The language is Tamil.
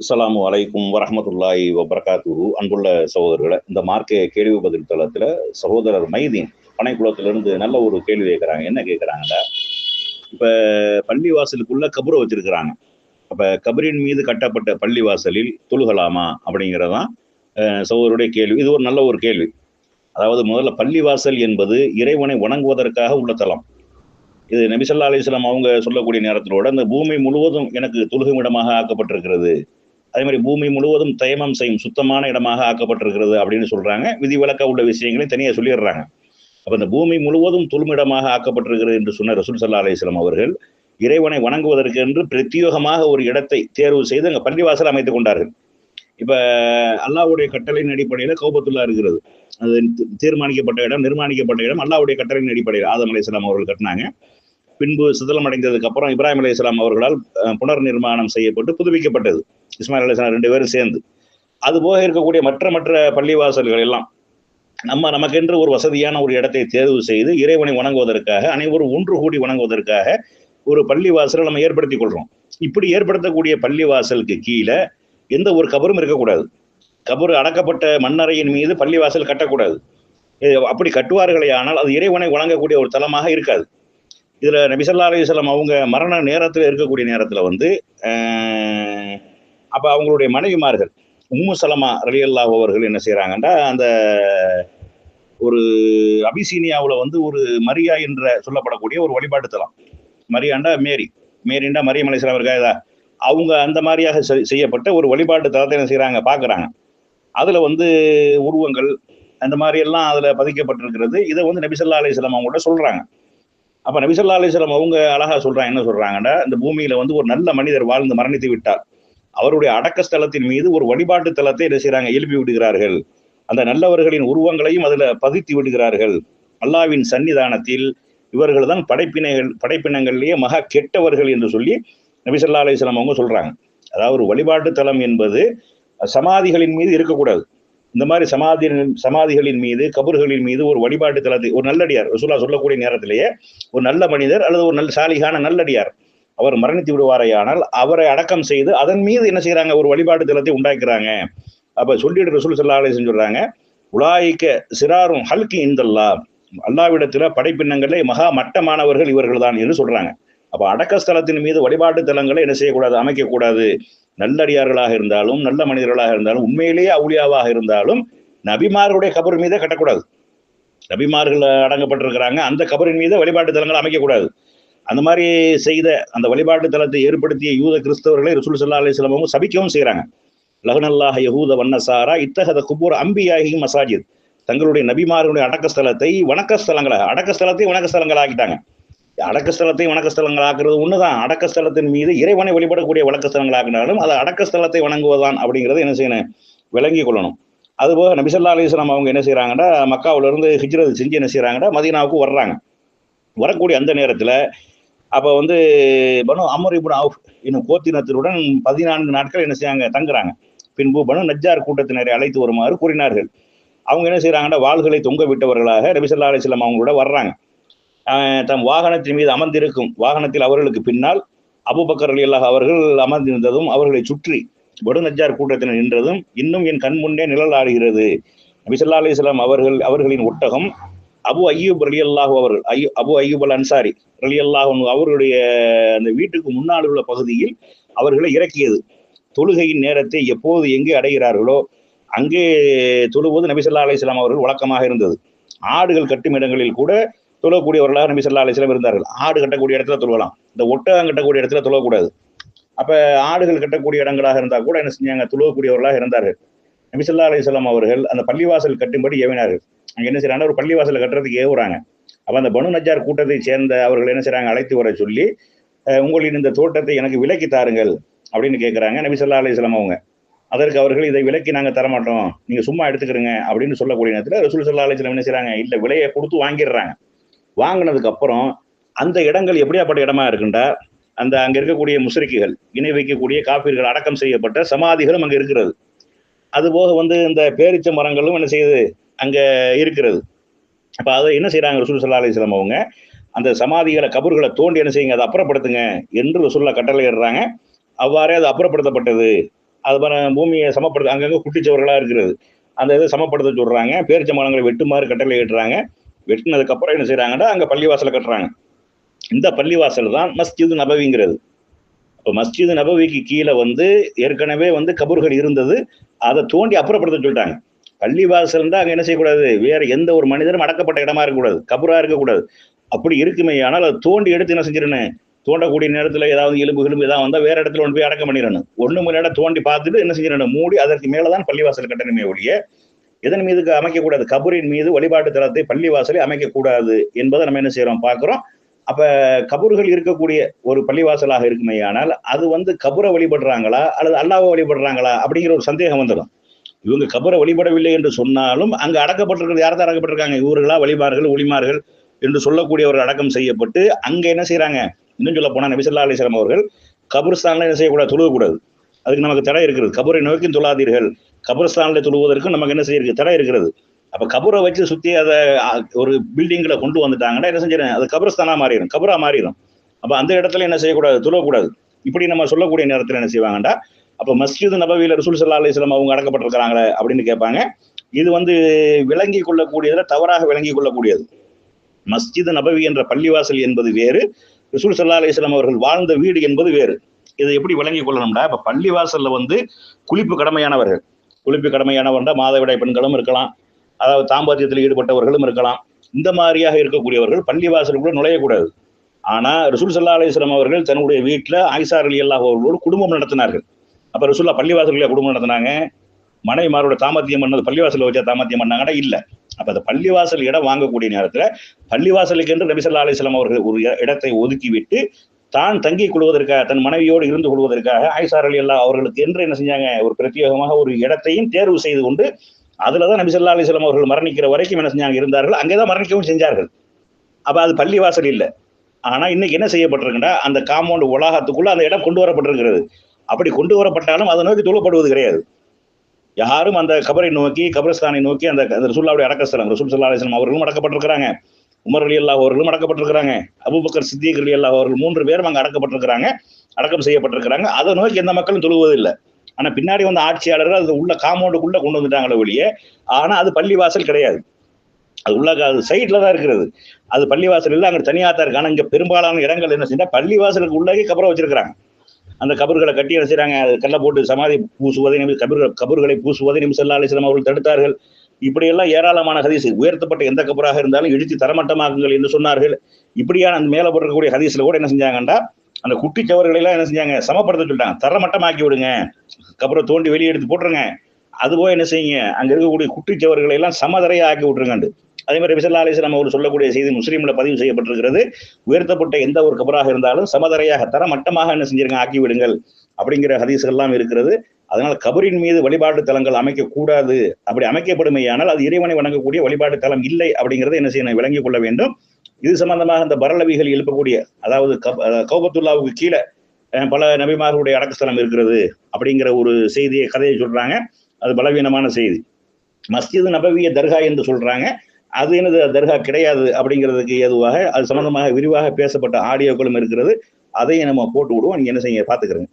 அஸ்லாம் வலைக்கும் வரமத்துல்லாய் வபரகாத்துஹு. அன்புள்ள சகோதரர்களை இந்த மார்க்க கேள்வி பதில் தளத்துல சகோதரர் மைதீன் பனைக்குளத்திலிருந்து நல்ல ஒரு கேள்வி கேட்குறாங்க என்ன கேட்குறாங்கடா இப்ப பள்ளிவாசலுக்குள்ள கபரை வச்சிருக்கிறாங்க. அப்ப கபரின் மீது கட்டப்பட்ட பள்ளிவாசலில் தொழுகலாமா அப்படிங்கிறதான் சகோதரருடைய கேள்வி. இது ஒரு நல்ல ஒரு கேள்வி. அதாவது முதல்ல பள்ளிவாசல் என்பது இறைவனை வணங்குவதற்காக உள்ள தலம். இது நபிசல்லா அலிஸ்லாம் அவங்க சொல்லக்கூடிய நேரத்திலோட இந்த பூமி முழுவதும் எனக்கு தொழுகும் இடமாக ஆக்கப்பட்டிருக்கிறது. அதே மாதிரி பூமி முழுவதும் தயமம் செய்யும் சுத்தமான இடமாக ஆக்கப்பட்டிருக்கிறது அப்படின்னு சொல்றாங்க. விதிவிலக்க உள்ள விஷயங்களையும் தனியாக சொல்லிடுறாங்க. அப்ப இந்த பூமி முழுவதும் தொழுமிடமாக ஆக்கப்பட்டிருக்கிறது என்று சொன்ன ரசூல் சல்லா அலிஸ்லாம் அவர்கள் இறைவனை வணங்குவதற்கு என்று பிரத்யோகமாக ஒரு இடத்தை தேர்வு செய்து அங்கே பள்ளிவாசல் அமைத்துக் கொண்டார்கள். இப்ப அல்லாவுடைய கட்டளையின் அடிப்படையில கௌபத்துல்லா இருக்கிறது. அது தீர்மானிக்கப்பட்ட இடம் நிர்மாணிக்கப்பட்ட இடம் அல்லாவுடைய கட்டளையின் அடிப்படையில் ஆதம் அலிஸ்லாம் அவர்கள் கட்டினாங்க. பின்பு சிதலம் அடைந்ததுக்கு அப்புறம் இப்ராஹிம் அலைஹிஸ்ஸலாம் அவர்களால் புனர் நிர்மாணம் செய்யப்பட்டு புதுப்பிக்கப்பட்டது. இஸ்மாயில் அலைஹிஸ்ஸலாம் ரெண்டு பேரும் சேர்ந்து. அது போக இருக்கக்கூடிய மற்ற மற்ற பள்ளிவாசல்கள் எல்லாம் நம்ம நமக்கென்று ஒரு வசதியான ஒரு இடத்தை தேர்வு செய்து இறைவனை வணங்குவதற்காக அனைவரும் ஒன்று கூடி வணங்குவதற்காக ஒரு பள்ளிவாசலை நம்ம ஏற்படுத்திக் கொள்றோம். இப்படி ஏற்படுத்தக்கூடிய பள்ளிவாசலுக்கு கீழே எந்த ஒரு கபரும் இருக்கக்கூடாது. கபர் அடக்கப்பட்ட மண்ணறையின் மீது பள்ளிவாசல் கட்டக்கூடாது. அப்படி கட்டுவார்களே ஆனால் அது இறைவனை வணங்கக்கூடிய ஒரு தலமாக இருக்காது. இதில் நபிசல்லா அலிசல்லாம் அவங்க மரண நேரத்தில் இருக்கக்கூடிய நேரத்தில் வந்து அப்போ அவங்களுடைய மனைவிமார்கள் உம்மு சலமா ரலியல்லாஹு அவர்கள் என்ன செய்கிறாங்கன்னா அந்த ஒரு அபிசீனியாவில் வந்து ஒரு மரியா என்ற சொல்லப்படக்கூடிய ஒரு வழிபாட்டு தலம். மரியாண்டா மேரி மேரிண்டா மரியம் அலிஸ்லாம் இருக்கா அவங்க அந்த மாதிரியாக செய்- செய்யப்பட்ட ஒரு வழிபாட்டு தலத்தை என்ன செய்கிறாங்க பார்க்குறாங்க அதில் வந்து உருவங்கள் அந்த மாதிரி எல்லாம் அதில் பதிக்கப்பட்டிருக்கிறது. இதை வந்து நபிசல்லா அலிஸ்லாம் அவங்கள்ட்ட சொல்கிறாங்க அப்ப நபிசல்லா அலிஸ்லாம் அவங்க அழகா சொல்றாங்க என்ன சொல்றாங்கன்னா இந்த பூமியில வந்து ஒரு நல்ல மனிதர் வாழ்ந்து மரணித்து விட்டார். அவருடைய அடக்க ஸ்தலத்தின் மீது ஒரு வழிபாட்டு தலத்தை என்ன செய்யறாங்க எழுப்பி விடுகிறார்கள். அந்த நல்லவர்களின் உருவங்களையும் அதுல பதித்து விடுகிறார்கள். அல்லாவின் சன்னிதானத்தில் இவர்கள் தான் படைப்பினைகள் படைப்பினங்கள்லேயே மகா கெட்டவர்கள் என்று சொல்லி நபிசல்லா அலிஸ்லாம் அவங்க சொல்றாங்க. அதாவது ஒரு வழிபாட்டு தலம் என்பது சமாதிகளின் மீது இருக்கக்கூடாது. இந்த மாதிரி சமாதி சமாதிகளின் மீது கபர்களின் மீது ஒரு வழிபாட்டு தலத்தை ஒரு நல்லடியார் ரசூலா சொல்லக்கூடிய நேரத்திலேயே ஒரு நல்ல மனிதர் அல்லது ஒரு நல்ல சாலிகான நல்லடியார் அவர் மரணித்து விடுவாரையானால் அவரை அடக்கம் செய்து அதன் மீது என்ன செய்கிறாங்க ஒரு வழிபாட்டு தலத்தை உண்டாக்குறாங்க. அப்ப சொல்லிட்டு ரசூல் சல்லா அலிஸ்லாம் சொல்றாங்க உலாய்க்க சிறாரும் ஹல்கி இந்தல்லா அல்லாவிடத்துல படைப்பின்னங்களே மகா மட்டமானவர்கள் இவர்கள் தான் என்று சொல்றாங்க. அப்ப அடக்க ஸ்தலத்தின் மீது வழிபாட்டு தலங்களை என்ன செய்யக்கூடாது? அமைக்கக்கூடாது. நல்லடியார்களாக இருந்தாலும் நல்ல மனிதர்களாக இருந்தாலும் உண்மையிலேயே அவுளியாவாக இருந்தாலும் நபிமார்களுடைய கபர் மீதே கட்டக்கூடாது. நபிமார்கள் அடங்கப்பட்டிருக்கிறாங்க அந்த கபரின் மீது வழிபாட்டு தலங்களை அமைக்கக்கூடாது. அந்த மாதிரி செய்த அந்த வழிபாட்டு தலத்தை ஏற்படுத்திய யூத கிறிஸ்தவர்களை ரசூல் சல்லா அலிஸ்லாம் அவங்க சபிக்கவும் செய்கிறாங்க. லகனல்லாஹ் யஹூத வண்ணசாரா இத்தகத குபூர் அம்பியாகி மசாஜித். தங்களுடைய நபிமார்களுடைய அடக்க ஸ்தலத்தை வணக்க ஸ்தலங்களா ஆக்கிட்டாங்க அடக்கஸ்தலத்தை வணக்கஸ்தலங்கள் ஆக்குறது ஒண்ணுதான். அடக்கஸ்தலத்தின் மீது இறைவனை வழிபடக்கூடிய வழக்கஸ்தலங்கள் ஆக்கினாலும் அது அடக்கஸ்தலத்தை வணங்குவதுதான் அப்படிங்கிறது என்ன செய்யணும்? விளங்கி கொள்ளணும். அதுபோக நபிசல்லா அலிஸ்லாம் அவங்க என்ன செய்யறாங்கன்னா மக்காவில இருந்து ஹிஜ்ரத் செஞ்சு என்ன செய்யறாங்கன்னா மதீனாவுக்கு வர்றாங்க. வரக்கூடிய அந்த நேரத்துல அப்ப வந்து பனு அமர் இப்னு அவுஃப் என்னும் கோத்தினத்தினுடன் பதினான்கு நாட்கள் என்ன செய்யாங்க தங்குறாங்க. பின்பு பனு நஜ்ஜார் கூட்டத்தினரை அழைத்து வருமாறு கூறினார்கள். அவங்க என்ன செய்யறாங்கன்னா வாள்களை தொங்க விட்டவர்களாக நபிசல்லா அலிஸ்லாம் அவங்களோட வர்றாங்க. தம் வாகனத்தின் மீது அமர்ந்திருக்கும் வாகனத்தில் அவர்களுக்கு பின்னால் அபுபக்கர் அலி அல்லாஹ் அவர்கள் அமர்ந்திருந்ததும் அவர்களை சுற்றி படு நஜ்ஜார் கூட்டத்தினர் நின்றதும் இன்னும் என் கண் முன்னே நிழல் ஆடுகிறது அலி இஸ்லாம் அவர்கள் அவர்களின் ஒட்டகம் அபு ஐயூப் அலி அல்லாஹ் அவர்கள் ஐயோ அபு ஐயூப் அல் அன்சாரி ரலி அல்லாஹூ அவர்களுடைய அந்த வீட்டுக்கு முன்னால் உள்ள பகுதியில் அவர்களை இறக்கியது. தொழுகையின் நேரத்தை எப்போது எங்கே அடைகிறார்களோ அங்கே தொழுவது நபிசல்லா அலிஸ்லாம் அவர்கள் வழக்கமாக இருந்தது. ஆடுகள் கட்டும் இடங்களில் கூட தொழக்கூடியவர்களாக நபி ஸல்லல்லாஹு அலைஹி இருந்தார்கள். ஆடு கட்டக்கூடிய இடத்துல தொழலாம் இந்த ஒட்டகம் கட்டக்கூடிய இடத்துல தொழக்கூடாது. அப்போ ஆடுகள் கட்டக்கூடிய இடங்களாக இருந்தால் கூட என்ன செஞ்சாங்க? தொழக்கூடியவர்களாக இருந்தார்கள். நபி ஸல்லல்லாஹு அவர்கள் அந்த பள்ளிவாசல் கட்டும்படி ஏவினார்கள். அங்கே என்ன செய்யறாங்க ஒரு பள்ளிவாசலை கட்டுறதுக்கு ஏவுறாங்க. அப்போ அந்த பனு நஜார் கூட்டத்தை சேர்ந்த அவர்கள் என்ன செய்கிறாங்க அழைத்து வர சொல்லி உங்களின் இந்த தோட்டத்தை எனக்கு விலக்கி தாருங்கள் அப்படின்னு கேட்குறாங்க நபி ஸல்லல்லாஹு அவங்க. அதற்கு அவர்கள் இதை விலக்கி நாங்கள் தரமாட்டோம். நீங்கள் சும்மா எடுத்துக்கிறீங்க அப்படின்னு சொல்லக்கூடிய நேரத்தில் ரசூல் ஸல்லல்லாஹு அலிஸ்லாம் என்ன செய்கிறாங்க இல்லை விலையை கொடுத்து வாங்கிடுறாங்க. வாங்கினதுக்கு அப்புறம் அந்த இடங்கள் எப்படியாப்பட்ட இடமா இருக்குண்டா அந்த அங்க இருக்கக்கூடிய முஸ்ரிக்குகள் இணை வைக்கக்கூடிய காப்பீர்கள் அடக்கம் செய்யப்பட்ட சமாதிகளும் அங்க இருக்கிறது. அதுபோக வந்து இந்த பேரிச்ச மரங்களும் என்ன செய்யுது அங்க இருக்கிறது. அப்ப அதை என்ன செய்யறாங்க ரசூல் சல்லா அலிஸ்லாம் அவங்க? அந்த சமாதிகளை கபர்களை தோண்டி என்ன செய்யுங்க அதை அப்புறப்படுத்துங்க என்று ரசூல்லா கட்டளை இடுறாங்க. அவ்வாறே அது அப்புறப்படுத்தப்பட்டது. அது பூமியை சமப்படுத்த அங்கங்க குட்டிச்சவர்களா இருக்கிறது. அந்த இதை சமப்படுத்த சொல்றாங்க. பேரிச்ச மரங்களை வெட்டுமாறு கட்டளை இடுறாங்க. வெட்டினதுக்கு அப்புறம் என்ன செய்யறாங்கன்னா அங்க பள்ளிவாசலை கட்டுறாங்க. இந்த பள்ளிவாசல் தான் மஸ்ஜிது நபவிங்கிறது. இப்போ மஸ்ஜிது நபவிக்கு கீழே வந்து ஏற்கனவே வந்து கபூர்கள் இருந்தது. அதை தோண்டி அப்புறப்படுத்த சொல்லிட்டாங்க. பள்ளிவாசல் தான் அங்கே என்ன செய்யக்கூடாது? வேற எந்த ஒரு மனிதரும் அடக்கப்பட்ட இடமா இருக்கக்கூடாது. கபூரா இருக்கக்கூடாது. அப்படி இருக்குமே ஆனால் அதை தோண்டி எடுத்து என்ன செஞ்சிடணும்? தோண்டக்கூடிய நேரத்தில் ஏதாவது எலும்பு எலும்பு ஏதாவது வந்தால் வேற இடத்துல கொண்டு போய் அடக்கம் பண்ணிடணும். ஒன்று மணி இடம் தோண்டி பார்த்துட்டு என்ன செஞ்சிடணும்? மூடி அதற்கு மேலே தான் பள்ளிவாசல் கட்டணுமே ஒழிய எதன் மீது அமைக்கக்கூடாது? கபூரின் மீது வழிபாட்டு தளத்தை பள்ளிவாசலை அமைக்கக்கூடாது என்பதை நம்ம என்ன செய்யறோம் பார்க்குறோம். அப்ப கபூர்கள் இருக்கக்கூடிய ஒரு பள்ளிவாசலாக இருக்குமே ஆனால் அது வந்து கபூரை வழிபடுறாங்களா? அல்லது அல்லாவை வழிபடுறாங்களா? அப்படிங்கிற ஒரு சந்தேகம் வந்துடும். இவங்க கபரை வழிபடவில்லை என்று சொன்னாலும் அங்கு அடக்கப்பட்டிருக்கிறது யார் தான் அடக்கப்பட்டிருக்காங்க? இவர்களா? வழிபார்கள் ஒளிமார்கள் என்று சொல்லக்கூடியவர்கள் அடக்கம் செய்யப்பட்டு அங்க என்ன செய்யறாங்க இன்னும் சொல்ல போனா நபிசல்லா அலிஸ்லாம் அவர்கள் கபர்ஸ்தான்ல என்ன செய்யக்கூடாது? தொழுகக்கூடாது. அதுக்கு நமக்கு தடை இருக்கிறது. கபரை நோக்கி தொழாதீர்கள். கபரஸ்தானில் தொழுவதற்கும் நமக்கு என்ன செய்யிருக்கு தடை இருக்கிறது. அப்போ கபரை வச்சு சுற்றி அதை ஒரு பில்டிங்கில் கொண்டு வந்துட்டாங்கன்னா என்ன செஞ்சிடும் அது கபரஸ்தானாக மாறிடும் கபராக மாறிடும் அப்போ அந்த இடத்துல என்ன செய்யக்கூடாது? துளக்கூடாது இப்படி நம்ம சொல்லக்கூடிய நேரத்தில் என்ன செய்வாங்கடா அப்போ மஸ்ஜித் நபவியில் ரசூல் சல்லா அலிஸ்லாம் அவங்க அடக்கப்பட்டிருக்கிறாங்களே அப்படின்னு கேட்பாங்க. இது வந்து விளங்கி கொள்ளக்கூடியதில் தவறாக விளங்கி கொள்ளக்கூடியது. மஸ்ஜித் நபவி என்ற பள்ளிவாசல் என்பது வேறு ரசூல் சல்லா அலிஸ்லாம் அவர்கள் வாழ்ந்த வீடு என்பது வேறு. இதை எப்படி விளங்கி கொள்ளணும்டா? இப்போ பள்ளிவாசலில் வந்து குளிப்பு கடமையானவர்கள். குளிப்பு கடமையானவர்கள் மாதவிடாய் பெண்களும் இருக்கலாம். அதாவது தாம்பத்தியத்தில் ஈடுபட்டவர்களும் இருக்கலாம். இந்த மாதிரியாக இருக்கக்கூடியவர்கள் பள்ளிவாசலுக்குள்ள நுழையக்கூடாது. ஆனால் ரிசுல் சல்லா அலிஸ்லாம் அவர்கள் தன்னுடைய வீட்டில் ஆயிசார் அலி அல்லாஹ் அவர்களோடு குடும்பம் நடத்தினார்கள். அப்போ ரசூல்லா பள்ளிவாசல்ல குடும்பம் நடத்தினாங்க. மனைவிமாரோட தாமத்தியம் பண்ணது பள்ளிவாசல வச்சா தாமத்தியம் பண்ணாங்கன்னா இல்லை. அப்போ அந்த பள்ளிவாசல் இடம் வாங்கக்கூடிய நேரத்தில் பள்ளிவாசலுக்கு என்று நபிசல்லா அலிஸ்லாம் அவர்கள் ஒரு இடத்தை ஒதுக்கி விட்டு தான் தங்கி கொள்வதற்காக தன் மனைவியோடு இருந்து கொள்வதற்காக ஆயிசார் அலி அல்லா அவர்களுக்கு என்று என்ன செஞ்சாங்க? ஒரு பிரத்யேகமாக ஒரு இடத்தையும் தேர்வு செய்து கொண்டு அதுலதான் நபிசல்லா அலிஸ்லாம் அவர்கள் மரணிக்கிற வரைக்கும் என்ன செஞ்சாங்க? இருந்தார்கள். அங்கே தான் மரணிக்கவும் செஞ்சார்கள். அப்போ அது பள்ளிவாசல் இல்லை. ஆனால் இன்னைக்கு என்ன செய்யப்பட்டிருக்குன்னா அந்த காம்பவுண்ட் உலகத்துக்குள்ள அந்த இடம் கொண்டு வரப்பட்டிருக்கிறது. அப்படி கொண்டு வரப்பட்டாலும் அதை நோக்கி தொழப்படுவது கிடையாது. யாரும் அந்த கபரை நோக்கி கபரஸ்தானை நோக்கி அந்த ரசூல்லாவுடைய அடக்கஸ்தலம் ரசூல் சல்லா அலிஸ்லாம் அவர்களும் அடக்கப்பட்டிருக்கிறாங்க. உமர் அலி அல்லா அவர்களும் அடக்கப்பட்டிருக்கிறாங்க. அபுபக்கர் சித்திக் அலி அல்லா அவர்கள் மூன்று பேரும் அங்கே அடக்கப்பட்டிருக்கிறாங்க. அடக்கம் செய்யப்பட்டிருக்கிறாங்க. அதை நோக்கி எந்த மக்களும் தொழுவதில்லை. ஆனால் பின்னாடி வந்த ஆட்சியாளர்கள் அது உள்ள காம்பவுண்டுக்குள்ளே கொண்டு வந்துட்டாங்களே வெளியே ஆனால் அது பள்ளிவாசல் கிடையாது. அது உள்ள அது சைட்டில் தான் இருக்கிறது. அது பள்ளிவாசல் இல்லை அங்கே தனியாக தான் இருக்கு ஆனால் இங்கே பெரும்பாலான இடங்கள் என்ன செஞ்சா பள்ளிவாசலுக்கு உள்ளே கபரை வச்சிருக்கிறாங்க. அந்த கபர்களை கட்டி என்ன அது கல்லை போட்டு சமாதி பூசுவதை கபர்கள் கபர்களை பூசுவதை நிமிஷல்லா அலிஸ்லாம் அவர்கள் தடுத்தார்கள். இப்படியெல்லாம் ஏராளமான ஹதீஸ் உயர்த்தப்பட்ட எந்த கபராக இருந்தாலும் இழுத்தி தரமட்டமாக்குங்கள் என்று சொன்னார்கள். இப்படியான அந்த மேலே போட்டிருக்கக்கூடிய ஹதீஸ்ல கூட என்ன செஞ்சாங்கண்டா அந்த குட்டி சவர்களை எல்லாம் என்ன செஞ்சாங்க சமப்படுத்த சொல்லிட்டாங்க. தரமட்டமாக்கி விடுங்க. கபரை தோண்டி வெளியே எடுத்து போட்டுருங்க. அதுபோல் என்ன செய்யுங்க அங்க இருக்கக்கூடிய குட்டி சவர்களை எல்லாம் சமதரையா ஆக்கி விட்டுருங்கண்டு. அதே மாதிரி விசல்லா அலிஸ்லாம் அவர் சொல்லக்கூடிய செய்தி முஸ்லீம்ல பதிவு செய்யப்பட்டிருக்கிறது. உயர்த்தப்பட்ட எந்த ஒரு கபராக இருந்தாலும் சமதரையாக தரமட்டமாக என்ன செஞ்சிருங்க ஆக்கி விடுங்கள் அப்படிங்கிற ஹதீஸ்கள்லாம் இருக்கிறது. அதனால் கபரின் மீது வழிபாட்டு தலங்கள் அமைக்கக்கூடாது. அப்படி அமைக்கப்படுமையானால் அது இறைவனை வணங்கக்கூடிய வழிபாட்டு தலம் இல்லை அப்படிங்கிறத என்ன செய்யணும் விளங்கிக் கொள்ள வேண்டும். இது சம்பந்தமாக இந்த பரலவிகள் எழுப்பக்கூடிய அதாவது கௌபத்துல்லாவுக்கு கீழே பல நபிமார்களுடைய அடக்கஸ்தலம் இருக்கிறது அப்படிங்கிற ஒரு செய்தியை கதையை சொல்றாங்க. அது பலவீனமான செய்தி. மஸ்ஜிது நபவிய தர்கா என்று சொல்றாங்க. அது என்னது? தர்கா கிடையாது அப்படிங்கிறதுக்கு ஏதுவாக அது சம்பந்தமாக விரிவாக பேசப்பட்ட ஆடியோக்களும் இருக்கிறது. அதையும் நம்ம போட்டு விடுவோம். நீங்க என்ன செய்ய பாத்துக்கிறேங்க